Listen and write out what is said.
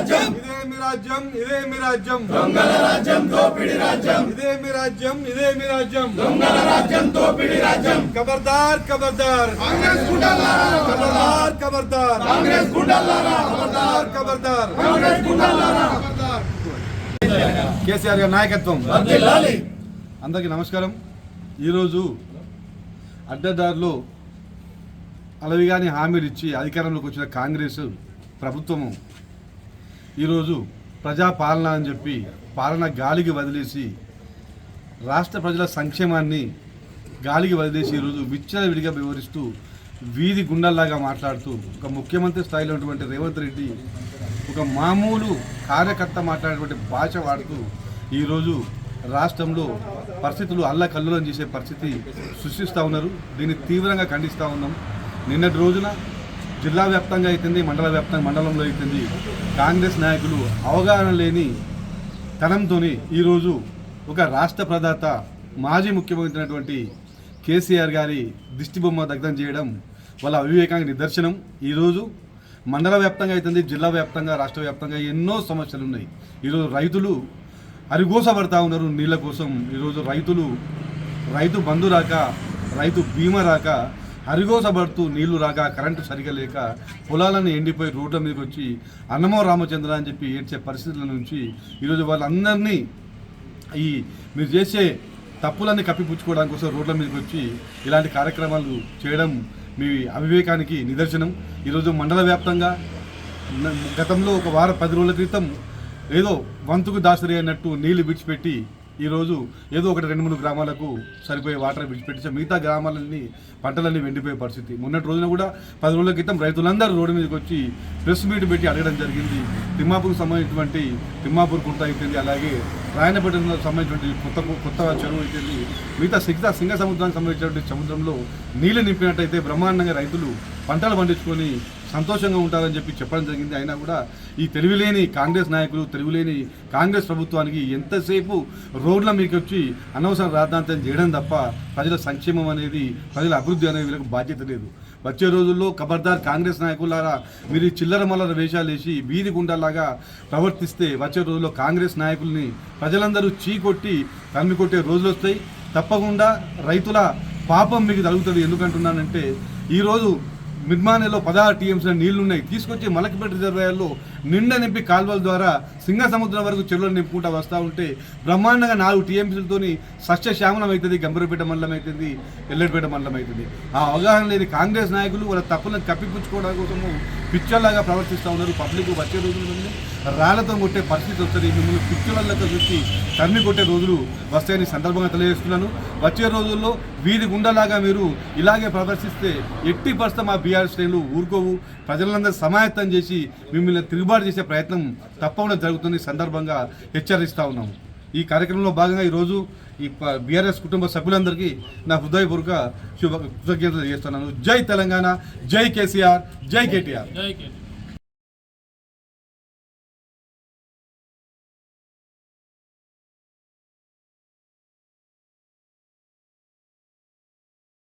రాజ్యం. ఇదే మీ రాజ్యం దొంగల రాజ్యం దోపిడి రాజ్యం. ఇదే మీ రాజ్యం ఇదే మీ రాజ్యం. దొంగల రాజ్యం దోపిడి రాజ్యం. ఖబర్దార్ ఖబర్దార్ కాంగ్రెస్ గుండాలారా ఖబర్దార్ ఖబర్దార్ కాంగ్రెస్ గుండాలారా ఖబర్దార్ ఖబర్దార్ కాంగ్రెస్ గుండాలారా కేసీఆర్ గారి నాయకత్వం. అందరికీ నమస్కారం. ఈరోజు అడ్డదారిలో అలవిగాని హామీలు ఇచ్చి అధికారంలోకి వచ్చిన కాంగ్రెస్ ప్రభుత్వము ఈరోజు ప్రజాపాలన అని చెప్పి పాలన గాలికి వదిలేసి రాష్ట్ర ప్రజల సంక్షేమాన్ని గాలికి వదిలేసి ఈరోజు విచ్చలవిడిగా వివరిస్తూ వీధి గుండల్లాగా మాట్లాడుతూ ఒక ముఖ్యమంత్రి స్థాయిలో ఉన్నటువంటి రేవంత్ రెడ్డి ఒక మామూలు కార్యకర్త మాట్లాడేటువంటి భాష వాడుతూ ఈరోజు రాష్ట్రంలో పరిస్థితులు అల్లకల్లోలం చేసే పరిస్థితి సృష్టిస్తూ ఉన్నారు. దీన్ని తీవ్రంగా ఖండిస్తూ ఉన్నాం. నిన్నటి రోజున జిల్లా వ్యాప్తంగా అవుతుంది మండల వ్యాప్తంగా మండలంలో అవుతుంది కాంగ్రెస్ నాయకులు అవగాహన లేని తనంతో ఈరోజు ఒక రాష్ట్ర ప్రదాత మాజీ ముఖ్యమంత్రి అయినటువంటి కేసీఆర్ గారి దిష్టిబొమ్మ దగ్ధం చేయడం వాళ్ళ అవివేకానికి నిదర్శనం. ఈరోజు మండల వ్యాప్తంగా అవుతుంది జిల్లా వ్యాప్తంగా రాష్ట్ర వ్యాప్తంగా ఎన్నో సమస్యలు ఉన్నాయి. ఈరోజు రైతులు అరిగోసపడతా ఉన్నారు నీళ్ళ కోసం. ఈరోజు రైతులు రైతు బంధు రాక రైతు బీమా రాక అరిగోసబడుతూ నీళ్ళు రాక కరెంటు సరిగా లేక పొలాలను ఎండిపోయి రోడ్ల మీదకి వచ్చి అన్నమో రామచంద్ర అని చెప్పి ఏడ్చే పరిస్థితుల నుంచి ఈరోజు వాళ్ళందరినీ ఈ మీరు చేసే తప్పులన్నీ కప్పిపుచ్చుకోవడానికి కోసం రోడ్ల మీదకి వచ్చి ఇలాంటి కార్యక్రమాలు చేయడం మీ అవివేకానికి నిదర్శనం. ఈరోజు మండల వ్యాప్తంగా గతంలో ఒక వారం పది రోజుల క్రితం ఏదో వంతుకు దాసరి అన్నట్టు నీళ్ళు విడిచిపెట్టి ఈరోజు ఏదో ఒకటి రెండు మూడు గ్రామాలకు సరిపోయే వాటర్ విడిచిపెట్టి మిగతా గ్రామాలన్నీ పంటలన్నీ వెండిపోయే పరిస్థితి. మొన్నటి రోజున కూడా పది రోజుల క్రితం రైతులందరూ రోడ్డు మీదకి వచ్చి ప్రెస్ మీట్ పెట్టి అడగడం జరిగింది. తిమ్మాపూర్కి సంబంధించినటువంటి తిమ్మాపూర్ కుంట అయిపోయింది అలాగే రాయనపట్నంలో సంబంధించినటువంటి కొత్త కొత్త చెరువు అయిపోయింది మిగతా సిగ్తా సింగ సముద్రానికి సంబంధించినటువంటి సముద్రంలో నీళ్ళు నింపినట్టయితే బ్రహ్మాండంగా రైతులు పంటలు పండించుకొని సంతోషంగా ఉంటారని చెప్పి చెప్పడం జరిగింది. అయినా కూడా ఈ తెలివిలేని కాంగ్రెస్ నాయకులు తెలివిలేని కాంగ్రెస్ ప్రభుత్వానికి ఎంతసేపు రోడ్ల మీకు వచ్చి అనవసర రాద్ధాంతం చేయడం తప్ప ప్రజల సంక్షేమం అనేది ప్రజల అభివృద్ధి అనేది వీళ్ళకి బాధ్యత లేదు. వచ్చే రోజుల్లో ఖబర్దార్ కాంగ్రెస్ నాయకులారా మీరు చిల్లర మల్లర వేషాలు వేసి వీధి గుండాలాగా ప్రవర్తిస్తే వచ్చే రోజుల్లో కాంగ్రెస్ నాయకుల్ని ప్రజలందరూ చీకొట్టి తమ్మి కొట్టే రోజులు వస్తాయి. తప్పకుండా రైతుల పాపం మీకు తగులుతుంది. ఎందుకంటున్నానంటే ఈరోజు మిర్మానేలో పదహారు టీఎంసీ నీళ్ళున్నాయి. తీసుకొచ్చి మలకపేట రిజర్వాయర్లో నిండా నింపి కాల్వల ద్వారా సింగ సముద్రం వరకు చెరువులు నింపుకుంటూ వస్తూ ఉంటే బ్రహ్మాండంగా నాలుగు టీఎంసీలతోని సస్యశ్యామలం అవుతుంది గంభీరపేట మండలం అవుతుంది ఎల్లడిపేట మండలం అవుతుంది ఆ అవగాహన లేని కాంగ్రెస్ నాయకులు వాళ్ళ తప్పులను కప్పిపుచ్చుకోవడం కోసము పిచ్చర్లాగా ప్రవర్తిస్తూ ఉన్నారు. పబ్లిక్ వచ్చే రోజుల నుండి రాళ్ళతో కొట్టే పరిస్థితి వస్తుంది. మిమ్మల్ని పిచ్చులతో చూసి తరిమి కొట్టే రోజులు వస్తాయని సందర్భంగా తెలియజేస్తున్నాను. వచ్చే రోజుల్లో వీధి గుండలాగా మీరు ఇలాగే ప్రదర్శిస్తే ఎట్టి పరిస్థితి మా బీఆర్ శ్రేణులు ఊరుకోవు. ప్రజలందరూ సమాయత్తం చేసి మిమ్మల్ని తిరుగుబాటు చేసే ప్రయత్నం తప్పకుండా జరుగుతుంది సందర్భంగా హెచ్చరిస్తూ ఉన్నాము ఈ కార్యక్రమంలో భాగంగా ఈరోజు ఈ బీఆర్ఎస్ కుటుంబ సభ్యులందరికీ నా హృదయపూర్వక శుభ కృతజ్ఞతలు చేస్తున్నాను జై తెలంగాణ జై కేసీఆర్ జై కేటీఆర్. జై